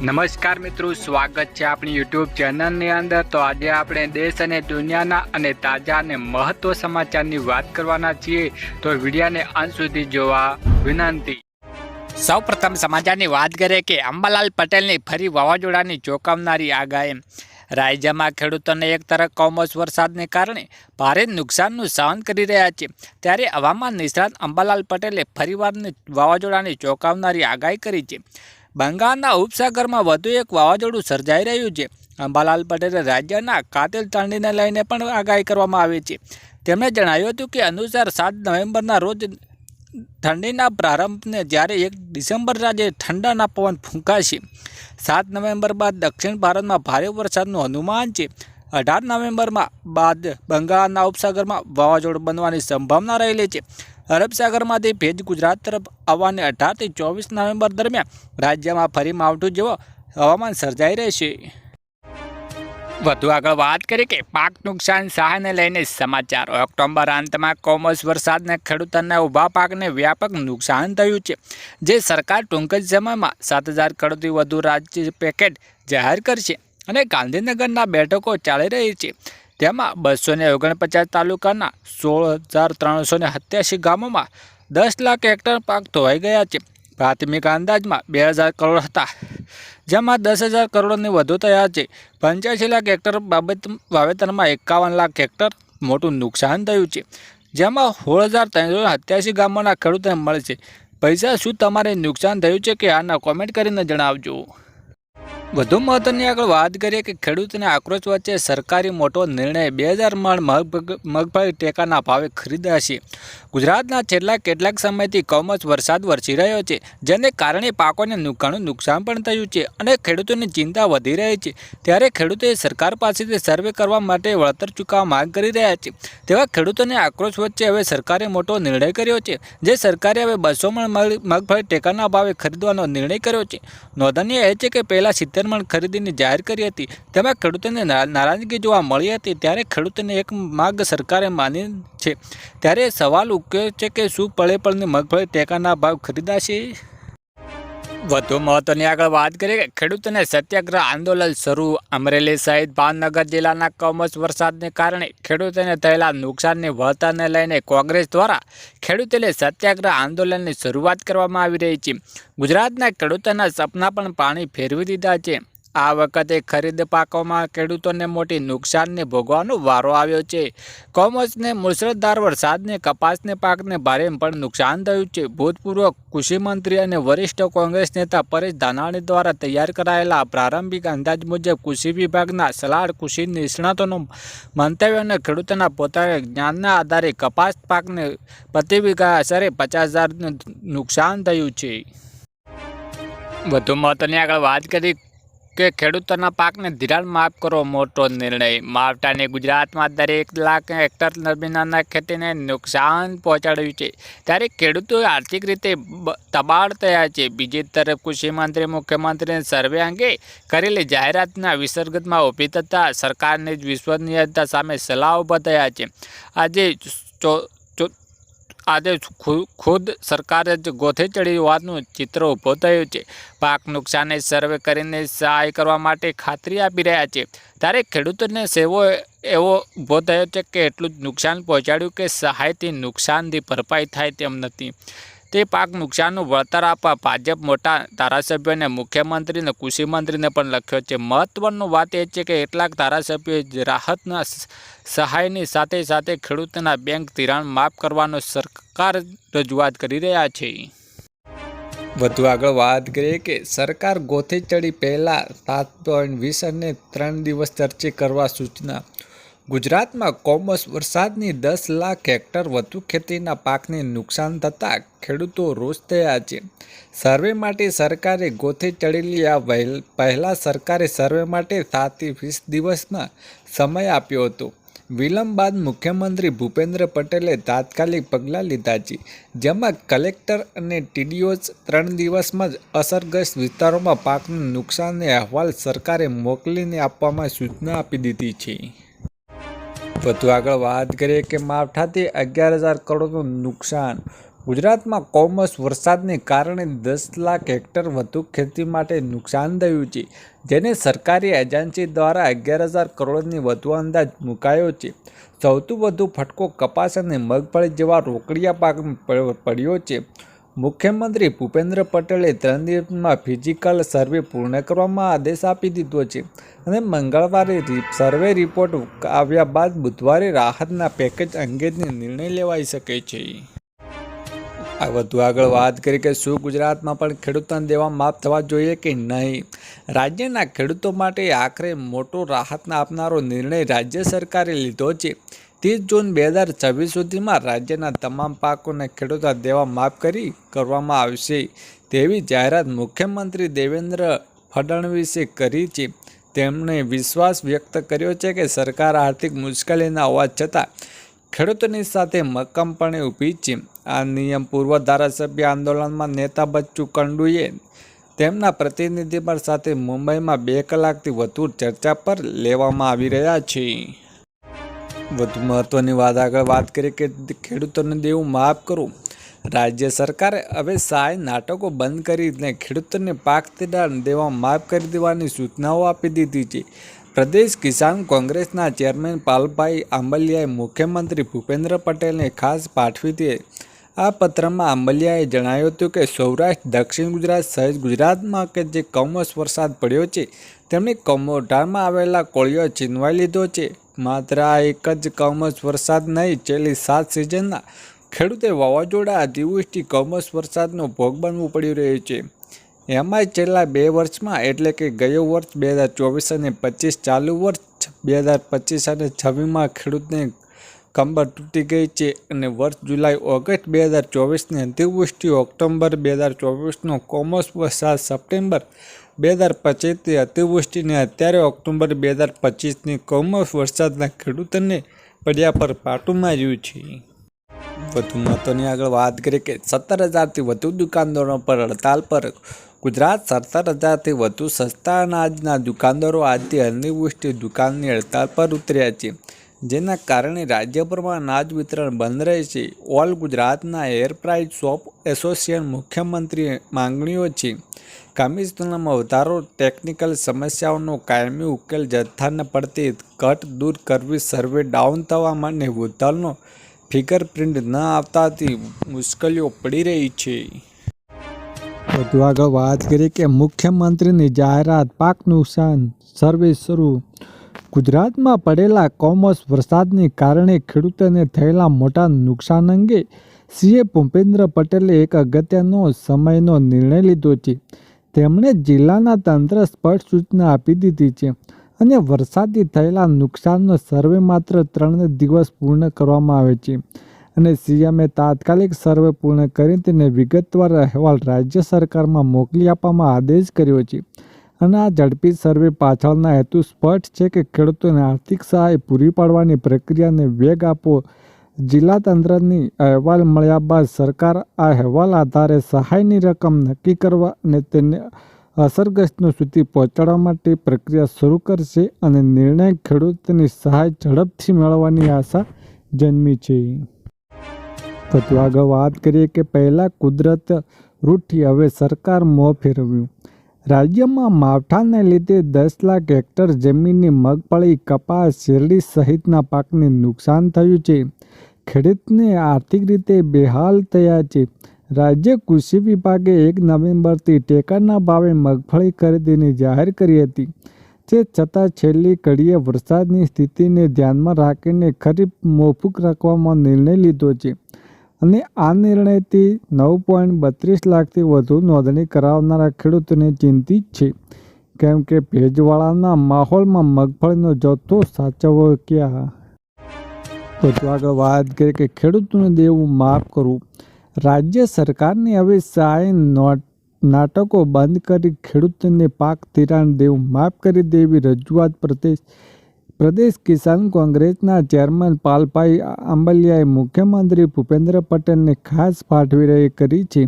નમસ્કાર મિત્રો, સ્વાગત છે આપણી યુટ્યુબ ચેનલની અંદર. તો આજે આપણે દેશ અને દુનિયાના અને તાજા અને મહત્વ સમાચારની વાત કરવાના છીએ. તો વિડીયાને અંત સુધી જોવા વિનંતી. સૌ પ્રથમ સમાચારની વાત કરીએ કે અંબાલાલ પટેલની ફરી વાવાઝોડાની ચોંકાવનારી આગાહી. રાજ્યમાં ખેડૂતોને એક તરફ કમોસમ વરસાદને કારણે ભારે નુકસાનનું સહન કરી રહ્યા છે. ત્યારે હવામાન નિષ્ણાત અંબાલાલ પટેલે ફરીવારની વાવાઝોડાની ચોંકાવનારી આગાહી કરી છે. બંગાળના ઉપસાગરમાં વધુ એક વાવાઝોડું સર્જાઈ રહ્યું છે. અંબાલાલ પટેલે રાજ્યના કાતિલ ઠંડીને લઈને પણ આગાહી કરવામાં આવી છે. તેમણે જણાવ્યું હતું કે અનુસાર સાત નવેમ્બરના રોજ ઠંડીના પ્રારંભને જ્યારે એક ડિસેમ્બર રાજે ઠંડાના પવન ફૂંકાશે. સાત નવેમ્બર બાદ દક્ષિણ ભારતમાં ભારે વરસાદનું અનુમાન છે. અઢાર નવેમ્બરમાં બાદ બંગાળના ઉપસાગરમાં વાવાઝોડું બનવાની સંભાવના રહેલી છે. અરબ સાગરમાંથી ભેજ ગુજરાત તરફ આવવાની અઢારથી ચોવીસ નવેમ્બર દરમિયાન રાજ્યમાં ફરી માવઠું જેવો હવામાન સર્જાઈ રહેશે. વધુ આગળ વાત કરીએ કે પાક નુકસાન સહાયને લઈને સમાચાર. ઓક્ટોબર અંતમાં કોમર્સ વરસાદને ખેડૂતોના ઊભા પાકને વ્યાપક નુકસાન થયું છે. જે સરકાર ટૂંક જ સમયમાં સાત હજાર કરોડથી વધુ રાજ્ય પેકેટ જાહેર કરશે અને ગાંધીનગરના બેઠકો ચાલી રહી છે. તેમાં બસો ને ઓગણપચાસ તાલુકાના સોળ હજાર ત્રણસો ને સત્યાસી ગામોમાં દસ લાખ હેક્ટર પાક ધોવાઈ ગયા છે. પ્રાથમિક અંદાજમાં બે હજાર કરોડ હતા, જેમાં દસ હજાર કરોડની વધુ થયા છે. પંચ્યાસી લાખ હેક્ટર બાબત વાવેતરમાં એકાવન લાખ હેક્ટર મોટું નુકસાન થયું છે, જેમાં સોળ હજાર ત્રણસો સત્યાસી ગામોના ખેડૂતોને મળશે પૈસા શું તમારે નુકસાન થયું છે કે આના કોમેન્ટ કરીને જણાવજો. વધુ મહત્વની આગળ વાત કરીએ કે ખેડૂતોને આક્રોશ વચ્ચે સરકારી મોટો નિર્ણય બે હજાર મણ મગ મગફળી ટેકાના ભાવે ખરીદાશે ગુજરાતના છેલ્લા કેટલાક સમયથી કમોસ વરસાદ વરસી રહ્યો છે, જેને કારણે પાકોને ઘણું નુકસાન પણ થયું છે અને ખેડૂતોની ચિંતા વધી રહી છે. ત્યારે ખેડૂતોએ સરકાર પાસેથી સર્વે કરવા માટે વળતર ચૂકવવા માંગ કરી રહ્યા છે. તેવા ખેડૂતોને આક્રોશ વચ્ચે હવે સરકારે મોટો નિર્ણય કર્યો છે, જે સરકારે હવે બસો મણ મગફળી ટેકાના ભાવે ખરીદવાનો નિર્ણય કર્યો છે. નોંધનીય એ છે કે પહેલાં સિત્તેર મણ ખરીદીની જાહેર કરી હતી. તેમાં ખેડૂતોને નારાજગી જોવા મળી હતી ત્યારે ખેડૂતોને એક માગ સરકારે માની છે. ત્યારે સવાલ ઉકેલ છે કે શું પળે પળની મગફળી ટેકાના ભાવ ખરીદાશે? વધુ મહત્વની આગળ વાત કરીએ કે ખેડૂતોને સત્યાગ્રહ આંદોલન શરૂ અમરેલી સહિત ભાવનગર જિલ્લાના કમોસ વરસાદને કારણે ખેડૂતોને થયેલા નુકસાનની વળતરને લઈને કોંગ્રેસ દ્વારા ખેડૂતોને સત્યાગ્રહ આંદોલનની શરૂઆત કરવામાં આવી રહી છે. ગુજરાતના ખેડૂતોના સપના પણ પાણી ફેરવી દીધા છે. આ વખતે ખરીદ પાકોમાં ખેડૂતોને મોટી નુકસાનને ભોગવાનો વારો આવ્યો છે. કોમર્સને મુસળધાર વરસાદને, કપાસને, પાકને ભારે પણ નુકસાન થયું છે. ભૂતપૂર્વ કૃષિ મંત્રી અને વરિષ્ઠ કોંગ્રેસ નેતા પરેશ ધાનાણી દ્વારા તૈયાર કરાયેલા પ્રારંભિક અંદાજ મુજબ કૃષિ વિભાગના સલાડ કૃષિ નિષ્ણાતોનું મંતવ્ય અને ખેડૂતોના પોતાના જ્ઞાનના આધારે કપાસ પાકને પ્રતિ વીઘા અસરે પચાસ હજારનું નુકસાન થયું છે. વધુ મહત્વની આગળ વાત કરી કે ખેડૂતોના પાકને ધિરાણ માફ કરવો મોટો નિર્ણય. માવટાને ગુજરાતમાં દરેક લાખ હેક્ટર જમીનના ખેતીને નુકસાન પહોંચાડ્યું છે. ત્યારે ખેડૂતો આર્થિક રીતે તબાળ થયા છે. બીજી તરફ કૃષિમંત્રી મુખ્યમંત્રીને સર્વે અંગે કરેલી જાહેરાતના વિસર્ગતમાં ઊભી થતાં સરકારની વિશ્વસનીયતા સામે સલાહ ઊભા થયા છે. આજે આજે ખુદ સરકારે જ ગોથે ચડી હોવાનું ચિત્ર ઊભો થયું છે. પાક નુકસાને સર્વે કરીને સહાય કરવા માટે ખાતરી આપી રહ્યા છે. ત્યારે ખેડૂતોને સેવો એવો ઊભો થયો છે કે એટલું જ નુકસાન પહોંચાડ્યું કે સહાયથી નુકસાનથી ભરપાઈ થાય તેમ નથી. તે પાક નુકસાનનું વળતર આપવા ભાજપ મોટા ધારાસભ્યોને, મુખ્યમંત્રીને, કૃષિમંત્રીને પણ લખ્યો છે. મહત્વનું વાત એ છે કે કેટલાક ધારાસભ્યોએ રાહતના સહાયની સાથે સાથે ખેડૂતોના બેંક ધિરાણ માફ કરવાનો સરકાર રજૂઆત કરી રહ્યા છે. વધુ આગળ વાત કરીએ કે સરકાર ગોથે ચડી પહેલાં સાત પોઈન્ટ વીસ અને ત્રણ દિવસ ચર્ચે કરવા સૂચના ગુજરાતમાં કોમર્સ વરસાદની દસ લાખ હેક્ટર વધુ ખેતીના પાકને નુકસાન થતાં ખેડૂતો રોષ થયા છે. સર્વે માટે સરકારે ગોથે ચડેલી આ પહેલાં સરકારે સર્વે માટે સાતથી વીસ દિવસના સમય આપ્યો હતો. વિલંબ બાદ મુખ્યમંત્રી ભૂપેન્દ્ર પટેલે તાત્કાલિક પગલાં લીધા છે. જેમાં કલેક્ટર અને ટીડીઓ ત્રણ દિવસમાં જ અસરગ્રસ્ત વિસ્તારોમાં પાકનું નુકસાનને અહેવાલ સરકારે મોકલીને આપવામાં સૂચના આપી દીધી છે. વધુ આગળ વાત કરીએ કે માવઠાથી અગિયાર હજાર કરોડનું નુકસાન. ગુજરાતમાં કોમર્સ વરસાદને કારણે દસ લાખ હેક્ટર વધુ ખેતી માટે નુકસાન થયું છે, જેને સરકારી એજન્સી દ્વારા અગિયાર હજાર કરોડની વધુ અંદાજ મુકાયો છે. સૌથી વધુ ફટકો કપાસ અને મગફળી જેવા રોકડિયા પાકમાં પડ્યો છે. મુખ્યમંત્રી ભૂપેન્દ્ર પટેલે ત્રણ દિવસમાં ફિઝિકલ સર્વે પૂર્ણ કરવામાં આદેશ આપી દીધો છે અને મંગળવારે સર્વે રિપોર્ટ આવ્યા બાદ બુધવારે રાહતના પેકેજ અંગેની નિર્ણય લેવાઈ શકે છે. આ વધુ આગળ વાત કરી કે શું ગુજરાતમાં પણ ખેડૂતોને દેવા માફ થવા જોઈએ કે નહીં? રાજ્યના ખેડૂતો માટે આખરે મોટો રાહતના આપનારો નિર્ણય રાજ્ય સરકારે લીધો છે. ત્રીસ જૂન બે હજાર છવ્વીસ સુધીમાં રાજ્યના તમામ પાકોને ખેડૂતો દેવા માફ કરી કરવામાં આવશે. તેવી જાહેરાત મુખ્યમંત્રી દેવેન્દ્ર ફડણવીસે કરી છે. તેમણે વિશ્વાસ વ્યક્ત કર્યો છે કે સરકાર આર્થિક મુશ્કેલીના હોવા છતાં ખેડૂતોની સાથે મક્કમપણે ઊભી છે. આ નિયમ પૂર્વ ધારાસભ્ય આંદોલનમાં નેતા બચ્ચુ કંડુએ તેમના પ્રતિનિધિમંડળ સાથે મુંબઈમાં બે કલાકથી વધુ ચર્ચા પર લેવામાં આવી રહ્યા છે. વધુ મહત્ત્વની વાત આગળ વાત કરીએ કે ખેડૂતોને દેવું માફ કરવું રાજ્ય સરકારે હવે સહાય નાટકો બંધ કરીને ખેડૂતોને પાક ધિરાણ દેવા માફ કરી દેવાની સૂચનાઓ આપી દીધી છે. પ્રદેશ કિસાન કોંગ્રેસના ચેરમેન પાલભાઈ આંબલિયાએ મુખ્યમંત્રી ભૂપેન્દ્ર પટેલને ખાસ પાઠવી હતી. આ પત્રમાં આંબલિયાએ જણાવ્યું હતું કે સૌરાષ્ટ્ર, દક્ષિણ ગુજરાત સહિત ગુજરાતમાં કે જે કમોસ વરસાદ પડ્યો છે તેમણે કમોઢારમાં આવેલા કોળીઓ છીનવાઈ લીધો છે. માત્ર આ એક જ કમોસમી વરસાદ નહીં, છેલ્લી સાત સિઝનના ખેડૂતે વાવાઝોડા અતિવૃષ્ટિ કમોસમી વરસાદનો ભોગ બનવું પડી રહ્યું છે. એમાંય છેલ્લા બે વર્ષમાં, એટલે કે ગયો વર્ષ બે હજાર ચોવીસ અને પચીસ, ચાલુ વર્ષ બે હજાર પચીસ અને છવ્વીસમાં ખેડૂતને કંબર તૂટી ગઈ છે અને વર્ષ જુલાઈ ઓગસ્ટ બે હજાર ચોવીસની અતિવૃષ્ટિ ઓક્ટોબર બે હજાર ચોવીસનો કોમોસમી વરસાદ સપ્ટેમ્બર બે હજાર પચીસથી અતિવૃષ્ટિને અત્યારે ઓક્ટોબર બે હજાર પચીસની કોમર્સ વરસાદના ખેડૂતોને પડ્યા પર પાટું માર્યું છે. વધુ મહત્વની આગળ વાત કરીએ કે સત્તર હજારથી વધુ દુકાનદારો પર હડતાલ પર ગુજરાત સત્તર હજારથી વધુ સસ્તા અનાજના દુકાનદારો આજથી અનિવૃષ્ટિ દુકાનની હડતાલ પર ઉતર્યા છે. જેના કારણે રાજ્યભરમાં અનાજ વિતરણ બંધ રહે છે. ઓલ ગુજરાતના એર પ્રાઇસ શોપ એસોસિએશન મુખ્યમંત્રીએ માંગણીઓ છે. કમિશનરમાં વધારો, ટેકનિકલ સમસ્યાઓનો કાયમી ઉકેલ જથ્થાને પડતી ઘટ દૂર કરવી, સર્વે ડાઉન થવા માટે વૃદ્ધાલનો ફિગર પ્રિન્ટ ન આવતાથી મુશ્કેલીઓ પડી રહી છે. વધુ આગળ વાત કરીએ કે મુખ્યમંત્રીની જાહેરાત પાક નુકસાન, સર્વે શરૂ ગુજરાતમાં પડેલા કોમર્સ વરસાદને કારણે ખેડૂતોને થયેલા મોટા નુકસાન અંગે સીએ ભૂપેન્દ્ર પટેલે એક અગત્યનો સમયનો નિર્ણય લીધો છે. તેમણે જિલ્લાના તંત્ર સ્પષ્ટ સૂચના આપી દીધી છે અને વરસાદથી થયેલા નુકસાનનો સર્વે માત્ર ત્રણ દિવસ પૂર્ણ કરવામાં આવે છે અને સીએમએ તાત્કાલિક સર્વે પૂર્ણ કરી તેને વિગતવાર અહેવાલ રાજ્ય સરકારમાં મોકલી આપવામાં આદેશ કર્યો છે. અને આ ઝડપી સર્વે પાછળના હેતુ સ્પષ્ટ છે કે ખેડૂતોને આર્થિક સહાય પૂરી પાડવાની પ્રક્રિયાને વેગ આપવો. જિલ્લા તંત્રની અહેવાલ મળ્યા બાદ સરકાર આ અહેવાલ આધારે સહાયની રકમ નક્કી કરવા અને તેને અસરગ્રસ્તો સુધી પહોંચાડવા માટે પ્રક્રિયા શરૂ કરશે અને નિર્ણય ખેડૂતોની સહાય ઝડપથી મેળવવાની આશા જન્મી છે. વધુ આગળ વાત કરીએ કે પહેલાં કુદરત રૂઠી, હવે સરકાર મોં ફેરવ્યું. રાજ્યમાં માવઠાને લીધે દસ લાખ હેક્ટર જમીનની મગફળી, કપાસ, શેરડી સહિતના પાકને નુકસાન થયું છે. ખેડૂતને આર્થિક રીતે બેહાલ થયા છે. રાજ્ય કૃષિ વિભાગે એક નવેમ્બરથી ટેકાના ભાવે મગફળી ખરીદીની જાહેર કરી હતી. તે છતાં છેલ્લી ઘડીએ વરસાદની સ્થિતિને ધ્યાનમાં રાખીને ખરીફ મોકૂફ રાખવામાં નિર્ણય લીધો છે. અને આ નિર્ણયથી નવ પોઈન્ટ બત્રીસ લાખથી વધુ નોંધણી કરાવનારા ખેડૂતોને ચિંતિત છે. કેમ કે ભેજવાળાના માહોલમાં મગફળીનો જથ્થો સાચવવો ક્યાં વધુ આગળ વાત કરીએ કે ખેડૂતોને દેવું માફ કરવું રાજ્ય સરકારની હવે સહાય નોટ નાટકો બંધ કરી ખેડૂતોને પાક ધિરાણ દેવું માફ કરી દેવી રજૂઆત પ્રદેશ પ્રદેશ કિસાન કોંગ્રેસના ચેરમેન પાલભાઈ આંબલિયાએ મુખ્યમંત્રી ભૂપેન્દ્ર પટેલને ખાસ પાઠવી કરી છે.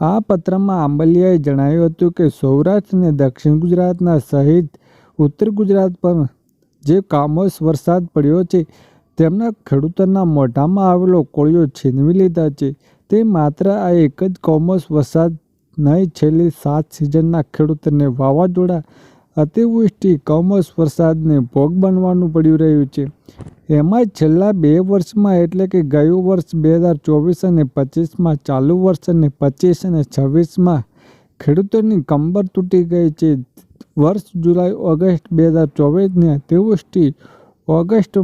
આ પત્રમાં આંબલિયાએ જણાવ્યું હતું કે સૌરાષ્ટ્ર અને દક્ષિણ ગુજરાતના સહિત ઉત્તર ગુજરાત પર જે કામોસ વરસાદ પડ્યો છે, તેમના ખેડૂતોના મોઢામાં આવેલો કોળિયો છીનવી લીધા છે. તે માત્ર આ એક જ કોમર્સ વરસાદ નહીં, છેલ્લી સાત સિઝનના ખેડૂતોને વાવાઝોડા અતિવૃષ્ટિ, કમોસ વરસાદને ભોગ બનવાનું પડી રહ્યું છે. એમાંય છેલ્લા બે વર્ષમાં એટલે કે ગયું વર્ષ બે હજાર ચોવીસ અને પચીસમાં, ચાલુ વર્ષ અને પચીસ અને છવ્વીસમાં ખેડૂતોની કંબર તૂટી ગઈ છે. વર્ષ જુલાઈ, ઓગસ્ટ બે હજાર ચોવીસની અતિવૃષ્ટિ ઓગસ્ટ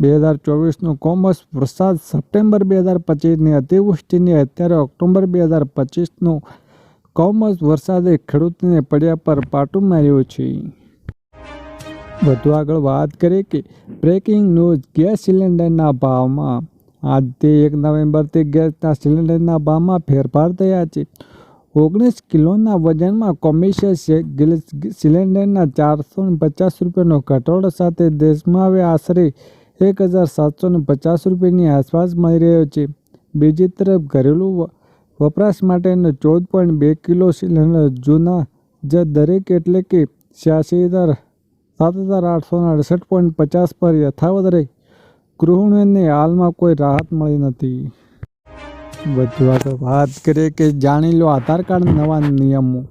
બે હજાર ચોવીસનો કોમર્સ વરસાદ, સપ્ટેમ્બર બે હજાર પચીસની અતિવૃષ્ટિની, અત્યારે ઓક્ટોબર બે હજાર પચીસનો કોમર્સ વરસાદે ખેડૂતને પડ્યા પર પાટું માર્યું છે. વધુ આગળ વાત કરીએ કે બ્રેકિંગ ન્યૂઝ ગેસ સિલિન્ડરના ભાવમાં. આજથી એક નવેમ્બરથી ગેસના સિલિન્ડરના ભાવમાં ફેરફાર થયા છે. ઓગણીસ કિલોના વજનમાં ગેસ સિલિન્ડરના ચારસો પચાસ રૂપિયાનો ઘટાડો સાથે દેશમાં હવે આશરે એક હજાર સાતસો પચાસ રૂપિયાની આસપાસ મળી રહ્યો છે. બીજી તરફ ઘરેલું વપરાશ માટેનો ચૌદ પોઈન્ટ બે કિલો સિલિન્ડર જૂના, જે દરેક એટલે કે છ્યાસી હજાર સાત હજાર આઠસો અડસઠ પોઈન્ટ પચાસ પર યથાવત રહી. ગૃહિણીઓને હાલમાં કોઈ રાહત મળી નથી. વધુ આગળ વાત કરીએ કે જાણી લો આધાર કાર્ડ નવા નિયમો.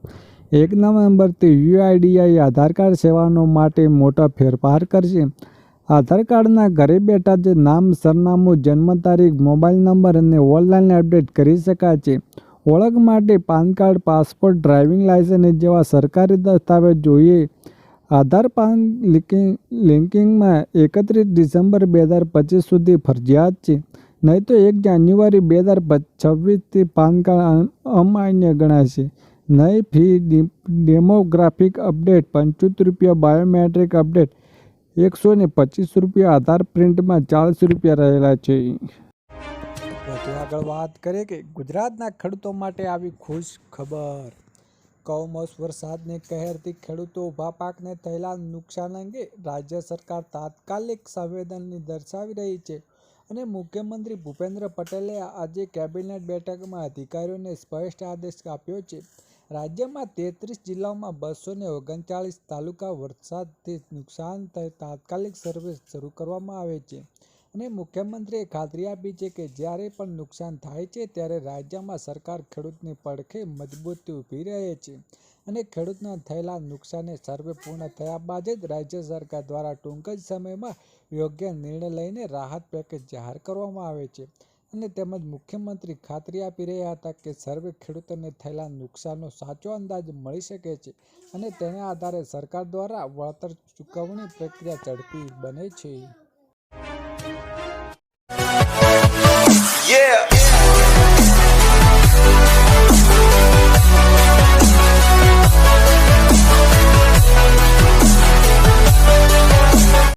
એક નવેમ્બરથી યુઆઈડીઆઈ આધાર કાર્ડ સેવાનો માટે મોટા ફેરફાર કરશે. આધાર કાર્ડના ઘરે બેઠા જ નામ, સરનામું, જન્મ તારીખ, મોબાઈલ નંબર અને ઓનલાઈન અપડેટ કરી શકાય છે. ઓળખ માટે PAN card, passport, driving licence જેવા સરકારી દસ્તાવેજ જોઈએ. આધાર પાન લિંકિંગ, લિંકિંગમાં એકત્રીસ ડિસેમ્બર બે હજાર પચીસ સુધી ફરજિયાત છે. નહીં તો એક જાન્યુઆરી બે હજાર છવ્વીસથી પાન કાર્ડ અમાન્ય ગણાશે. નહીં ફી ડેમોગ્રાફિક અપડેટ, પંચોતેર રૂપિયા બાયોમેટ્રિક અપડેટ એકસો ને પચીસ રૂપિયા આધાર પ્રિન્ટમાં ચાલીસ રૂપિયા રહેલા છે. વધુ આગળ વાત કરીએ કે ગુજરાતના ખેડૂતો માટે આવી ખુશ ખબર. કમોસ વરસાદને કહેરથી ખેડૂતો ઊભા પાકને થયેલા નુકસાન અંગે રાજ્ય સરકાર તાત્કાલિક સંવેદનની દર્શાવી રહી છે અને મુખ્યમંત્રી ભૂપેન્દ્ર પટેલે આજે કેબિનેટ બેઠકમાં અધિકારીઓને સ્પષ્ટ આદેશ આપ્યો છે. રાજ્યમાં તેત્રીસ જિલ્લાઓમાં બસો ને ઓગણચાળીસ તાલુકા વરસાદથી નુકસાન થઈ તાત્કાલિક સર્વે શરૂ કરવામાં આવે છે. અને મુખ્યમંત્રીએ ખાતરી આપી છે કે જ્યારે પણ નુકસાન થાય છે ત્યારે રાજ્યમાં સરકાર ખેડૂતની પડખે મજબૂતી ઊભી રહે છે અને ખેડૂતના થયેલા નુકસાને સર્વે પૂર્ણ થયા બાદ જ રાજ્ય સરકાર દ્વારા ટૂંક જ સમયમાં યોગ્ય નિર્ણય લઈને રાહત પેકેજ જાહેર કરવામાં આવે છે. અને તેમજ મુખ્યમંત્રી ખાતરી આપી રહ્યા હતા કે સર્વે ખેડૂતોને થયેલા નુકસાનનો સાચો અંદાજ મળી શકે છે અને તેના આધારે સરકાર દ્વારા વળતર ચૂકવણી પ્રક્રિયા ઝડપી બને છે Yeah.